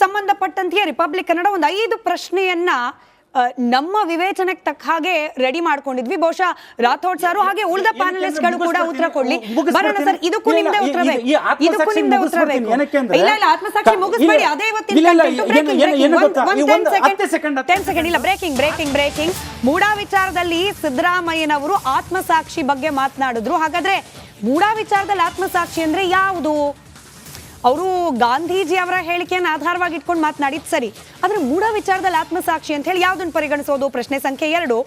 ಸಂಬಂಧಪಟ್ಟಂತೆಯೇ republic Kannada ಒಂದು ಐದು ಪ್ರಶ್ನೆಯನ್ನ ನಮ್ಮ ವಿವೇಚನೆಗೆ ತಕ್ಕ ಹಾಗೆ ರೆಡಿ ಮಾಡ್ಕೊಂಡಿದ್ವಿ ಬಹುಶಃ ರಾಥೋಡ್ ಸರ್ ಹಾಗೆ ಉಳಿದ ಪ್ಯಾನಲಿಸ್ಟ್ಗಳು ಕೂಡ ಉತ್ತರ ಕೊಡ್ಲಿ ಬರೋಣ ಸರ್ ಇದಕ್ಕೂ ನಿಮ್ದೆ ಉತ್ತರ ಬೇಕು ಇದಕ್ಕೂ ನಿಮ್ದೆ ಉತ್ತರ ಬೇಕು ಇಲ್ಲ ಇಲ್ಲ ಆತ್ಮಸಾಕ್ಷಿ ಮುಗಿಸ್ಬೇಡಿ ಅದೇ ಇವತ್ತಿನ ಇಲ್ಲ, ಇಲ್ಲ, ಏನು- Breaking, ಏನು- ಏನು breaking. ಗೊತ್ತಾ? ಒಂದ್- ಈ ಒಂದ್ ಒಂದು 10 ಹತ್ತೇ 10 ಸೆಕೆಂಡ್ ಇಲ್ಲ ಬ್ರೇಕಿಂಗ್ ಬ್ರೇಕಿಂಗ್ ಬ್ರೇಕಿಂಗ್ ಮೂಡಾ ವಿಚಾರದಲ್ಲಿ ಸಿದ್ದರಾಮಯ್ಯನವರು ಆತ್ಮಸಾಕ್ಷಿ ಬಗ್ಗೆ ಮಾತನಾಡಿದ್ರು ಹಾಗಾದ್ರೆ ಮೂಡಾ ವಿಚಾರದಲ್ಲಿ ಆತ್ಮಸಾಕ್ಷಿ ಅಂದ್ರೆ ಯಾವುದು ಅವರು ಗಾಂಧೀಜಿ ಅವರ ಹೇಳಿಕೆಯನ್ನು ಆಧಾರವಾಗಿ ಇಟ್ಕೊಂಡು ಮಾತನಾಡಿದ್ ಸರಿ. ಆದ್ರೆ ಮೂಢ ವಿಚಾರದಲ್ಲಿ ಆತ್ಮಸಾಕ್ಷಿ ಅಂತ ಹೇಳಿ ಯಾವ್ದನ್ನು ಪರಿಗಣಿಸೋದು? ಪ್ರಶ್ನೆ ಸಂಖ್ಯೆ ಎರಡು.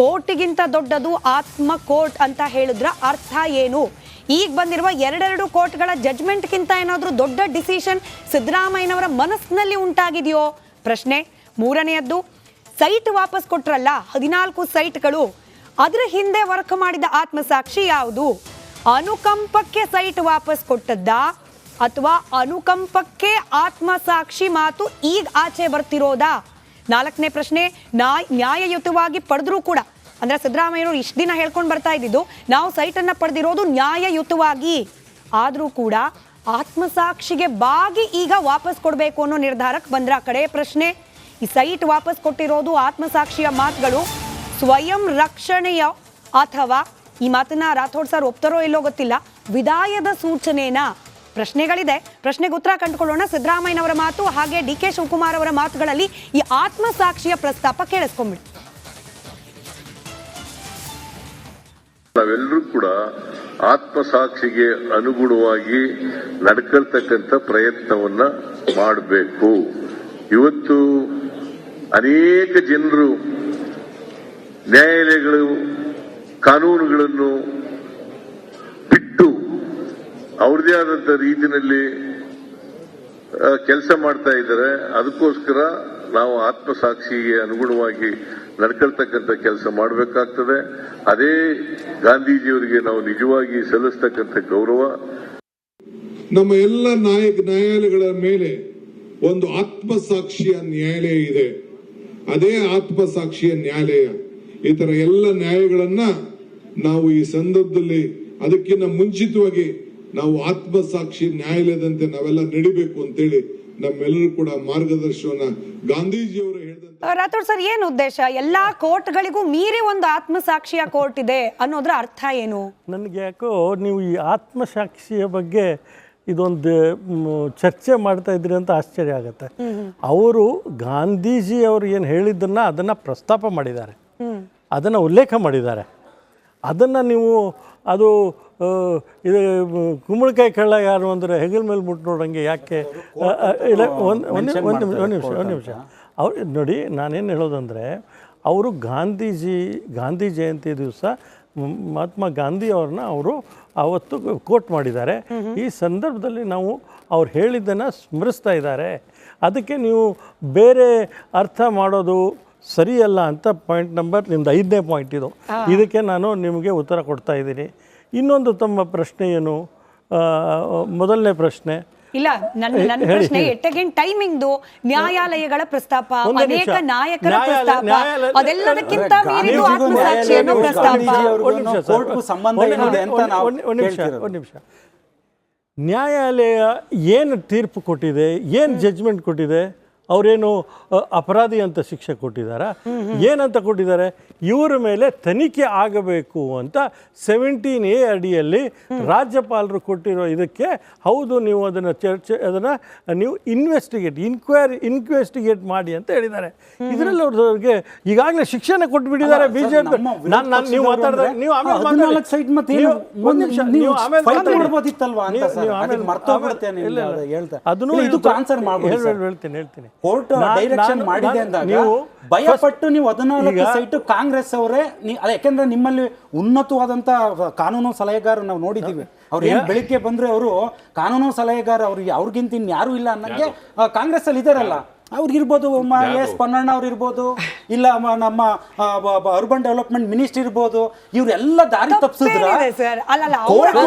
ಕೋರ್ಟಿಗಿಂತ ದೊಡ್ಡದು ಆತ್ಮ ಕೋರ್ಟ್ ಅಂತ ಹೇಳಿದ್ರ ಅರ್ಥ ಏನು? ಈಗ ಬಂದಿರುವ ಎರಡೆರಡು ಕೋರ್ಟ್ಗಳ ಜಡ್ಜ್ಮೆಂಟ್ಗಿಂತ ಏನಾದರೂ ದೊಡ್ಡ ಡಿಸಿಷನ್ ಸಿದ್ದರಾಮಯ್ಯನವರ ಮನಸ್ಸಿನಲ್ಲಿ ಉಂಟಾಗಿದೆಯೋ? ಪ್ರಶ್ನೆ ಮೂರನೆಯದ್ದು, ಸೈಟ್ ವಾಪಸ್ ಕೊಟ್ರಲ್ಲ, ಹದಿನಾಲ್ಕು ಸೈಟ್ಗಳು. ಅದರ ಹಿಂದೆ ವರ್ಕ್ ಮಾಡಿದ ಆತ್ಮಸಾಕ್ಷಿ ಯಾವುದು? ಅನುಕಂಪಕ್ಕೆ ಸೈಟ್ ವಾಪಸ್ ಕೊಟ್ಟದ್ದ? ಅಥವಾ ಅನುಕಂಪಕ್ಕೆ ಆತ್ಮಸಾಕ್ಷಿ ಮಾತು ಈಗ ಆಚೆ ಬರ್ತಿರೋದಾ? ನಾಲ್ಕನೇ ಪ್ರಶ್ನೆ ನ್ಯಾಯ ನ್ಯಾಯಯುತವಾಗಿ ಪಡೆದ್ರೂ ಕೂಡ, ಅಂದ್ರೆ ಸಿದ್ದರಾಮಯ್ಯವರು ಇಷ್ಟು ದಿನ ಹೇಳ್ಕೊಂಡು ಬರ್ತಾ ಇದ್ದಿದ್ದು, ನಾವು ಸೈಟನ್ನು ಪಡೆದಿರೋದು ನ್ಯಾಯಯುತವಾಗಿ. ಆದರೂ ಕೂಡ ಆತ್ಮಸಾಕ್ಷಿಗೆ ಬಾಗಿ ಈಗ ವಾಪಸ್ ಕೊಡಬೇಕು ಅನ್ನೋ ನಿರ್ಧಾರಕ್ಕೆ ಬಂದ್ರ ಕಡೆ ಪ್ರಶ್ನೆ. ಈ ಸೈಟ್ ವಾಪಸ್ ಕೊಟ್ಟಿರೋದು ಆತ್ಮಸಾಕ್ಷಿಯ ಮಾತುಗಳು. ಸ್ವಯಂ ರಕ್ಷಣೆಯ ಅಥವಾ ಈ ಮಾತನ್ನ ರಾಥೋಡ್ ಸರ್ ಒಪ್ತಾರೋ ಇಲ್ಲೋ ಗೊತ್ತಿಲ್ಲ, ವಿದಾಯದ ಸೂಚನೆನಾ? ಪ್ರಶ್ನೆಗಳಿದೆ. ಪ್ರಶ್ನೆಗೆ ಉತ್ತರ ಕಂಡುಕೊಳ್ಳೋಣ. ಸಿದ್ದರಾಮಯ್ಯನವರ ಮಾತು, ಹಾಗೆ ಡಿ ಕೆ ಶಿವಕುಮಾರ್ ಅವರ ಮಾತುಗಳಲ್ಲಿ ಈ ಆತ್ಮಸಾಕ್ಷಿಯ ಪ್ರಸ್ತಾಪ ಕೇಳಿಸ್ಕೊಂಡ್ಬಿಡಿ ನಾವೆಲ್ಲರೂ ಕೂಡ ಆತ್ಮಸಾಕ್ಷಿಗೆ ಅನುಗುಣವಾಗಿ ನಡ್ಕೊಳ್ತಕ್ಕಂಥ ಪ್ರಯತ್ನವನ್ನ ಮಾಡಬೇಕು. ಇವತ್ತು ಅನೇಕ ಜನರು ನ್ಯಾಯಾಲಯಗಳು, ಕಾನೂನುಗಳನ್ನು ಅವ್ರದೇ ಆದಂತ ರೀತಿಯಲ್ಲಿ ಕೆಲಸ ಮಾಡ್ತಾ ಇದ್ದಾರೆ. ಅದಕ್ಕೋಸ್ಕರ ನಾವು ಆತ್ಮಸಾಕ್ಷಿಗೆ ಅನುಗುಣವಾಗಿ ನಡ್ಕೊಳ್ತಕ್ಕಂಥ ಕೆಲಸ ಮಾಡಬೇಕಾಗ್ತದೆ. ಅದೇ ಗಾಂಧೀಜಿಯವರಿಗೆ ನಾವು ನಿಜವಾಗಿ ಸಲ್ಲಿಸ್ತಕ್ಕಂಥ ಗೌರವ. ನಮ್ಮ ಎಲ್ಲ ನಾಯಕ, ನ್ಯಾಯಾಲಯಗಳ ಮೇಲೆ ಒಂದು ಆತ್ಮಸಾಕ್ಷಿಯ ನ್ಯಾಯಾಲಯ ಇದೆ. ಅದೇ ಆತ್ಮಸಾಕ್ಷಿಯ ನ್ಯಾಯಾಲಯ. ಈ ತರ ಎಲ್ಲ ನ್ಯಾಯಗಳನ್ನ ನಾವು ಈ ಸಂದರ್ಭದಲ್ಲಿ ಅದಕ್ಕಿಂತ ಮುಂಚಿತವಾಗಿ ನಾವು ಆತ್ಮಸಾಕ್ಷಿ ನ್ಯಾಯಾಲಯದಂತೆ ನಾವೆಲ್ಲ ನಡಿಬೇಕು ಅಂತೇಳಿ ನಮ್ಮೆಲ್ಲರೂ ಕೂಡ ಮಾರ್ಗದರ್ಶನ ಗಾಂಧೀಜಿಯವರು ಹೇಳಿದಂತ ರಾಥೋಡ್ ಸರ್ ಏನು ಉದ್ದೇಶ? ಎಲ್ಲಾ ಕೋರ್ಟ್ಗಳಿಗೂ ಮೀರಿ ಒಂದು ಆತ್ಮಸಾಕ್ಷಿಯ ಕೋರ್ಟ್ ಇದೆ ಅನ್ನೋದ್ರ ಅರ್ಥ ಏನು? ನನಗೆ ಯಾಕೋ ನೀವು ಈ ಆತ್ಮಸಾಕ್ಷಿಯ ಬಗ್ಗೆ ಇದೊಂದು ಚರ್ಚೆ ಮಾಡ್ತಾ ಇದ್ರಿ ಅಂತ ಆಶ್ಚರ್ಯ ಆಗುತ್ತೆ. ಅವರು ಗಾಂಧೀಜಿ ಅವರು ಏನು ಹೇಳಿದ್ದನ್ನು ಅದನ್ನು ಪ್ರಸ್ತಾಪ ಮಾಡಿದ್ದಾರೆ. ಅದನ್ನು ಉಲ್ಲೇಖ ಮಾಡಿದ್ದಾರೆ. ಅದನ್ನು ನೀವು ಅದು ಇದು ಕುಂಬಳಕಾಯಿ ಕಳ್ಳ ಯಾರು ಅಂದರೆ ಹೆಗಲ್ ಮೇಲೆ ಮುಟ್ಟು ನೋಡೋಂಗೆ ಯಾಕೆ? ಇಲ್ಲ ಒಂದು ಒಂದು ಒಂದು ನಿಮಿಷ ಒಂದು ನಿಮಿಷ ಒಂದು ನಿಮಿಷ. ಅವ್ರು ನೋಡಿ ನಾನೇನು ಹೇಳೋದಂದರೆ ಅವರು ಗಾಂಧೀಜಿ ಗಾಂಧಿ ಜಯಂತಿ ದಿವಸ ಮಹಾತ್ಮ ಗಾಂಧಿ ಅವ್ರನ್ನ ಅವರು ಅವತ್ತು ಕೋಟ್ ಮಾಡಿದ್ದಾರೆ. ಈ ಸಂದರ್ಭದಲ್ಲಿ ನಾವು ಅವ್ರು ಹೇಳಿದ್ದನ್ನು ಸ್ಮರಿಸ್ತಾ ಇದ್ದಾರೆ. ಅದಕ್ಕೆ ನೀವು ಬೇರೆ ಅರ್ಥ ಮಾಡೋದು ಸರಿಯಲ್ಲ ಅಂತ ಪಾಯಿಂಟ್ ನಂಬರ್ ನಿಮ್ದು ಐದನೇ ಪಾಯಿಂಟ್ ಇದು. ಇದಕ್ಕೆ ನಾನು ನಿಮಗೆ ಉತ್ತರ ಕೊಡ್ತಾ ಇದ್ದೀನಿ. ಇನ್ನೊಂದು ತಮ್ಮ ಪ್ರಶ್ನೆ ಏನು? ಆ, ಮೊದಲನೇ ಪ್ರಶ್ನೆ. ಇಲ್ಲ ನನ್ನ ನನ್ನ ಪ್ರಶ್ನೆ. ಎಟ್ಟಗೇನ್ ಟೈಮಿಂಗ್ದು ನ್ಯಾಯಾಲಯಗಳ ಪ್ರಸ್ತಾಪ ಅನೇಕ ನಿಮಿಷ. ನಾಯಕರ ನ್ಯಾಯಾಲಯ- ಪ್ರಸ್ತಾಪ ಅದೆಲ್ಲದಕ್ಕಿಂತ ಮೀರಿದು ಪ್ರಸ್ತಾಪ. ಒಂದು ನಿಮಿಷ ಸಂಬಂಧ ಒಂದು- ಅಂತ ನಾವು ಒಂದು- ಒಂದು ನಿಮಿಷ ಒಂದು ನಿಮಿಷ. ನ್ಯಾಯಾಲಯ ಏನು ತೀರ್ಪು ಕೊಟ್ಟಿದೆ? ಏನು ಜಡ್ಜ್ಮೆಂಟ್ ಕೊಟ್ಟಿದೆ? ಅವರೇನು ಅಪರಾಧಿ ಅಂತ ಶಿಕ್ಷೆ ಕೊಟ್ಟಿದ್ದಾರಾ ಏನಂತ ಕೊಟ್ಟಿದ್ದಾರೆ ಇವರ ಮೇಲೆ ತನಿಖೆ ಆಗಬೇಕು ಅಂತ ಸೆವೆಂಟೀನ್ ಎ ಅಡಿಯಲ್ಲಿ ರಾಜ್ಯಪಾಲರು ಕೊಟ್ಟಿರೋ ಇದಕ್ಕೆ ಹೌದು ನೀವು ಅದನ್ನು ಚರ್ಚೆ ಅದನ್ನು ನೀವು ಇನ್ವೆಸ್ಟಿಗೇಟ್ ಇನ್ಕ್ವೈರಿ ಇನ್ವೆಸ್ಟಿಗೇಟ್ ಮಾಡಿ ಅಂತ ಹೇಳಿದ್ದಾರೆ ಇದರಲ್ಲಿ ಅವ್ರಿಗೆ ಈಗಾಗಲೇ ಶಿಕ್ಷಣ ಕೊಟ್ಬಿಟ್ಟಿದ್ದಾರೆ ಅಲ್ಲ, ಬಿ ಜೆ ಪಿ ನಮ್ಮ ವಿರೋಧ ನಾನು ನಾನು ನೀವು ಮಾತಾಡಿದ್ರೆ ನೀವು ಆಮೇಲೆ ಆ, ಮಾತಾಡಿ. 14 ಸೈಟ್ ಮತ್ತೆ ಏನು? ಒಂದು ಒಂದು ನಿಮಿಷ ನೀವು ನೀವು ಆಮೇಲೆ fight ಮಾಡ್ಬೋದಿತ್ತಲ್ವಾ ಅಂತ ನೀವು- ಸರ್, ನೀವು ಅದಕ್ಕೆ ಆಮೇಲೆ- ಮರ್ತೋಗ್ಬಿಡುತ್ತೆ ಇಲ್ಲ, ಹೇಳ್ತಾ. ಅದನ್ನು ಇಲ್ಲ, ಇದಕ್ಕೂ ಇದು- answer ಮಾಡ್ಬಿಡಿ ಹೇಳ್- ಸರ್. ಹೇಳ್- ಹೇಳ್ತೀನಿ ಹೇಳ್ತೀನಿ ಕೋರ್ಟ್ ಡೈರೆಕ್ಷನ್ ಮಾಡಿದೆ ಅಂದಾಗ ನೀವು ಭಯಪಟ್ಟು ನೀವು ಹದಿನಾಲ್ಕು ಸೈಟ್ ಕಾಂಗ್ರೆಸ್ ಅವರೇ ಯಾಕೆಂದ್ರೆ ನಿಮ್ಮಲ್ಲಿ ಉನ್ನತವಾದಂತ ಕಾನೂನು ಸಲಹೆಗಾರ ನಾವು ನೋಡಿದ್ದೀವಿ ಅವ್ರು ಏನ್ ಬೆಳಿಗ್ಗೆ ಬಂದ್ರೆ ಅವರು ಕಾನೂನು ಸಲಹೆಗಾರ ಅವ್ರಿಗೆ ಅವ್ರಿಗಿಂತ ಇನ್ಯಾರು ಇಲ್ಲ ಅನ್ನಂಗೆ ಕಾಂಗ್ರೆಸ್ ಅಲ್ಲಿ ಇದಾರಲ್ಲ. ಅವ್ರು ಇರ್ಬೋದು ಎಸ್ ಪನ್ನಣ್ಣ ಅವ್ರು ಇರ್ಬೋದು ಇಲ್ಲ ನಮ್ಮ ಅರ್ಬನ್ ಡೆವಲಪ್ಮೆಂಟ್ ಮಿನಿಸ್ಟರ್ ಇರ್ಬೋದು ಇವರೆಲ್ಲ ದಾರಿ ತಪ್ಪಿಸಿದ್ರ ಕೋರ್ಟ್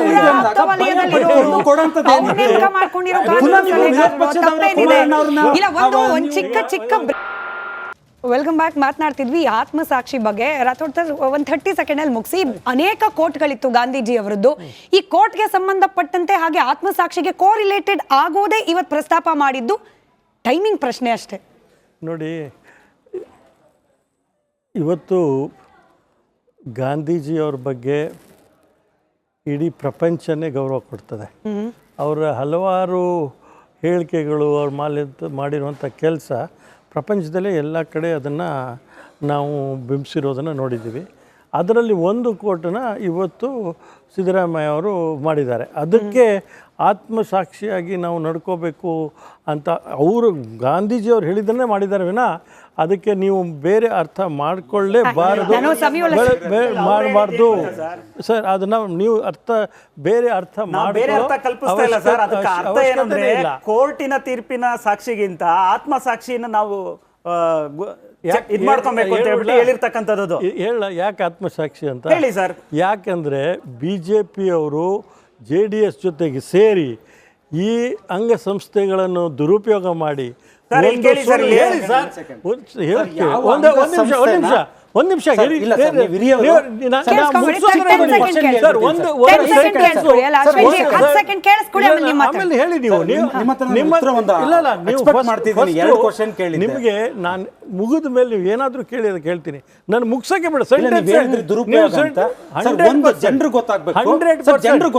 ಒಂದು ಚಿಕ್ಕ ಚಿಕ್ಕ ವೆಲ್ಕಮ್ ಬ್ಯಾಕ್ ಮಾತನಾಡ್ತಿದ್ವಿ ಈ ಆತ್ಮಸಾಕ್ಷಿ ಬಗ್ಗೆ. ರಾಥೋಡ್ ಸರ್ ಒಂದ್ ಥರ್ಟಿ ಸೆಕೆಂಡ್ ಅಲ್ಲಿ ಮುಗಿಸಿ ಅನೇಕ ಕೋರ್ಟ್ಗಳಿತ್ತು ಗಾಂಧೀಜಿ ಅವರದ್ದು ಈ ಕೋರ್ಟ್ಗೆ ಸಂಬಂಧಪಟ್ಟಂತೆ ಹಾಗೆ ಆತ್ಮಸಾಕ್ಷಿಗೆ ಕೋರಿಲೇಟೆಡ್ ಆಗೋದೇ ಇವತ್ತು ಪ್ರಸ್ತಾಪ ಮಾಡಿದ್ದು. ಟೈಮಿಂಗ್ ಪ್ರಶ್ನೆ ಅಷ್ಟೇ. ನೋಡಿ ಇವತ್ತು ಗಾಂಧೀಜಿಯವ್ರ ಬಗ್ಗೆ ಇಡೀ ಪ್ರಪಂಚನೇ ಗೌರವ ಕೊಡ್ತದೆ. ಅವರ ಹಲವಾರು ಹೇಳಿಕೆಗಳು ಅವ್ರ ಮಾಲಿದ ಮಾಡಿರುವಂಥ ಕೆಲಸ ಪ್ರಪಂಚದಲ್ಲೇ ಎಲ್ಲ ಕಡೆ ಅದನ್ನು ನಾವು ಬಿಂಬಿಸಿರೋದನ್ನು ನೋಡಿದ್ದೀವಿ. ಅದರಲ್ಲಿ ಒಂದು ಕೋಟನ ಇವತ್ತು ಸಿದ್ದರಾಮಯ್ಯ ಅವರು ಮಾಡಿದ್ದಾರೆ. ಅದಕ್ಕೆ ಆತ್ಮಸಾಕ್ಷಿಯಾಗಿ ನಾವು ನಡ್ಕೋಬೇಕು ಅಂತ ಅವರು ಗಾಂಧೀಜಿಯವ್ರು ಹೇಳಿದ್ದನ್ನೇ ಮಾಡಿದ್ದಾರೆ ವಿನ ಅದಕ್ಕೆ ನೀವು ಬೇರೆ ಅರ್ಥ ಮಾಡಿಕೊಳ್ಳೇಬಾರದು. ಮಾಡಬಾರ್ದು. ಸರ್. ಅದನ್ನ ನೀವು ಅರ್ಥ ಬೇರೆ ಅರ್ಥ. ಕೋರ್ಟಿನ ತೀರ್ಪಿನ ಸಾಕ್ಷಿಗಿಂತ ಆತ್ಮಸಾಕ್ಷಿಯನ್ನು ನಾವು ಇದ್ ಮಾಡ್ಕೊಬೇಕು ಅಂತ ಹೇಳ್ಬಿಟ್ಟು ಹೇಳ್ಬಿಡ? ಹೇಳಿರ್ತಕ್ಕಂಥದ್ದು ಹೇಳ ಯಾಕೆ ಆತ್ಮಸಾಕ್ಷಿ ಅಂತ ಹೇಳಿ ಸರ್. ಯಾಕೆಂದ್ರೆ ಬಿ ಜೆ ಪಿಯವರು ಜೆ ಡಿ ಎಸ್ ಜೊತೆಗೆ ಸೇರಿ ಈ ಅಂಗಸಂಸ್ಥೆಗಳನ್ನು ದುರುಪಯೋಗ ಮಾಡಿ ಸರ್, ಹೇಳಿ ಸರ್. ಒಂದು ನಿಮಿಷ ಒಂದು ನಿಮಿಷ ಒಂದು ನಿಮಿಷ ಹೇಳಿ ನೀವು. ನಿಮಗೆ ನಾನು ಮುಗಿದ ಮೇಲೆ ನೀವು ಏನಾದರೂ ಕೇಳಿ ಅದು ಕೇಳ್ತೀನಿ. ನಾನು ಮುಗ್ಸಕ್ಕೆ ಬಿಡ. ಗೊತ್ತಾಗ್ಬೇಕು.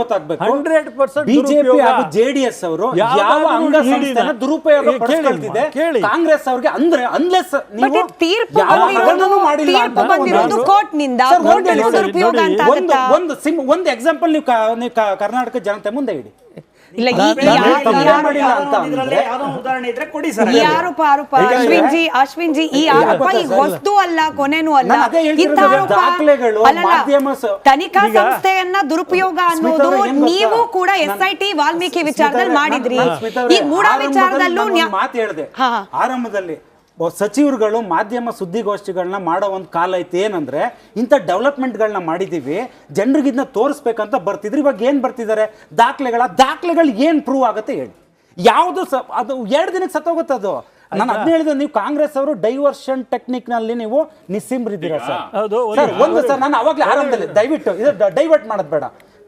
ಗೊತ್ತಾಗ್ಬೇಕು. ಹಂಡ್ರೆಡ್ ಪರ್ಸೆಂಟ್ ಬಿಜೆಪಿ ಜೆಡಿಎಸ್ ಅವರು ಯಾವ ಅಂಗಸಂಸ್ಥೆನ ದುರುಪಯೋಗ ಪಡಿಸ್ಕೊಳ್ತಿದೆ? ಕಾಂಗ್ರೆಸ್ ಅವ್ರಿಗೆ ಅಂದ್ರೆ ಅನ್ಲೆಸ್ ನೀವು ಯಾವ ಮಾಡಿಲ್ಲ. ಅಂತ ಬಂದಿರೋದು ಒಂದು- ದುರುಪಯೋಗ ಅಂತ ಆಗುತ್ತಾ? ಸಿಮ್ ಒಂದು ಎಕ್ಸಾಂಪಲ್ ನೀವು ಕರ್ನಾಟಕ ಜನತೆ ಮುಂದೆ ಇಡಿ. ಇಲ್ಲ ಈ- ನಾನು ಯಾರು- ಅಂತ ಇದ್ರಲ್ಲಿ ಅಂದ್ರೆ ಉದಾಹರಣೆ ಇದ್ರೆ ಕೊಡಿ ಸರ್. ಈ ಆರೋಪ ಆರೋಪ. ಅಶ್ವಿನ್ ಜಿ ಅಶ್ವಿನ್ ಜಿ ಈ ಆರೋಪ ಈಗ ವಸ್ತು ಅಲ್ಲ ಕೊನೆನೂ ಅಲ್ಲ. ಇಂಥ ಆರೋಪ ತನಿಖಾ ಸಂಸ್ಥೆಯನ್ನ ದುರುಪಯೋಗ ಅನ್ನೋದು? ನೀವು ಕೂಡ ಎಸ್ ಐ ಟಿ ವಾಲ್ಮೀಕಿ ವಿಚಾರದಲ್ಲಿ ಮಾಡಿದ್ರಿ. ಈ ಮೂಡ ಆರಂಭದಲ್ಲಿ ವಿಚಾರದಲ್ಲೂ ಮಾತು ಹೇಳಿದೆ. ಆರಂಭದಲ್ಲಿ ಸಚಿವರುಗಳು ಮಾಧ್ಯಮ ಸುದ್ದಿಗೋಷ್ಠಿಗಳನ್ನ ಮಾಡೋ ಒಂದು ಕಾಲ ಐತೆ ಏನಂದ್ರೆ ಇಂಥ ಡೆವಲಪ್ಮೆಂಟ್ಗಳನ್ನ ಮಾಡಿದ್ದೀವಿ ಜನರಿಗೆ ಇದನ್ನ ತೋರಿಸ್ಬೇಕಂತ ಬರ್ತಿದ್ರು. ಇವಾಗ ಏನು ಬರ್ತಿದ್ದಾರೆ? ದಾಖಲೆಗಳ ದಾಖಲೆಗಳು ಏನು ಪ್ರೂವ್ ಆಗುತ್ತೆ ಹೇಳಿ. ಯಾವುದು ಸ ಅದು ಎರಡು ದಿನಕ್ಕೆ ಸತ್ತೋಗುತ್ತೆ ಅದು. ನಾನು ಅದನ್ನ ಹೇಳಿದೆ ನೀವು ಕಾಂಗ್ರೆಸ್ ಅವರು ಡೈವರ್ಷನ್ ಟೆಕ್ನಿಕ್ನಲ್ಲಿ ನೀವು ನಿಸ್ಸಿಂಬ್ರಿದ್ದೀರಾ ಸರ್? ಹೌದು, ಒಂದು- ಸರ್, ಒಂದು ಸರ್ ನಾನು ಅವಾಗಲೇ ಆರಂಭದಲ್ಲಿ ದಯವಿಟ್ಟು ಇದು ಡೈವರ್ಟ್ ಮಾಡೋದು ಬೇಡ.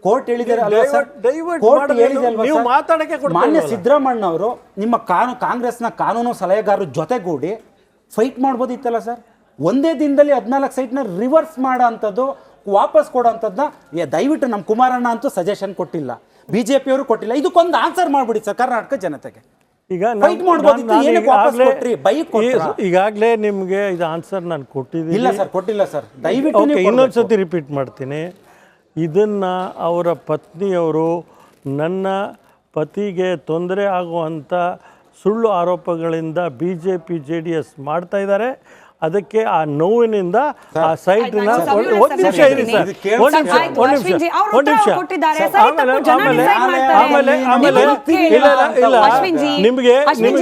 ಕೋರ್ಟ್ ಹೇಳಿದ್ದಾರೆ ಅಲ್ವಾ ಸರ್? ಕೋರ್ಟ್ ಹೇಳಿದೆ ಅಲ್ವಾ ನೀವು? ಮಾತಾಡಕ್ಕೆ ಮಾನ್ಯ? ಸಿದ್ದರಾಮಣ್ಣ ಅವರು ನಿಮ್ಮ ಕಾನು ಕಾಂಗ್ರೆಸ್ನ ಕಾನೂನು ಸಲಹೆಗಾರರ ಜೊತೆಗೂಡಿ ಫೈಟ್ ಮಾಡ್ಬೋದಿತ್ತಲ್ಲ ಸರ್? ಒಂದೇ ದಿನದಲ್ಲಿ ಹದಿನಾಲ್ಕು ಸೈಟ್ನ ರಿವರ್ಸ್ ಮಾಡೋ ಅಂಥದ್ದು ವಾಪಸ್ ಕೊಡೋ ಅಂಥದ್ದನ್ನ ದಯವಿಟ್ಟು ನಮ್ಮ ಕುಮಾರಣ್ಣ ಅಂತೂ ಸಜೆಷನ್ ಕೊಟ್ಟಿಲ್ಲ. ಬಿ ಜೆ ಪಿಯವರು ಕೊಟ್ಟಿಲ್ಲ. ಇದಕ್ಕೊಂದು ಆನ್ಸರ್ ಮಾಡಿಬಿಡಿ ಸರ್ ಕರ್ನಾಟಕ ಜನತೆಗೆ. ಈಗ ಫೈಟ್ ಮಾಡ್ಬೋದಿತ್ತು? ಬೈಕ್? ಈಗಾಗಲೇ ನಿಮಗೆ ಇದು ಆನ್ಸರ್ ನಾನು ಕೊಟ್ಟಿದ್ದೀನಿ. ಇಲ್ಲ ಸರ್ ಕೊಟ್ಟಿಲ್ಲ ಸರ್. ದಯವಿಟ್ಟು ಓಕೆ ನೀವು ಇನ್ನೊಂದು ಸತಿ ರಿಪೀಟ್ ಮಾಡ್ತೀನಿ. ಇದನ್ನು ಅವರ ಪತ್ನಿಯವರು ನನ್ನ ಪತಿಗೆ ತೊಂದರೆ ಆಗುವಂಥ ಸುಳ್ಳು ಆರೋಪಗಳಿಂದ B J P J D S ಮಾಡ್ತಾ ಇದ್ದಾರೆ. ಅದಕ್ಕೆ ಆ ನೋವಿನಿಂದ ಆ ಸೈಟ್ನ ನಾನು ಒಂದು ನಿಮಿಷ ಇರಿ ಸರ್, ಸರ್ ಕೇಳಿ ಒಂದು ನಿಮಿಷ ಒಂದು ನಿಮಿಷ. ಒಂದು ನಿಮಿಷ. ಕೊಟ್ಟಿದ್ದಾರೆ. ಸರಿ, ಆಮೇಲೆ ಇಲ್ಲ ಇಲ್ಲ. ನಿಮಗೆ ನಿಮಗೂ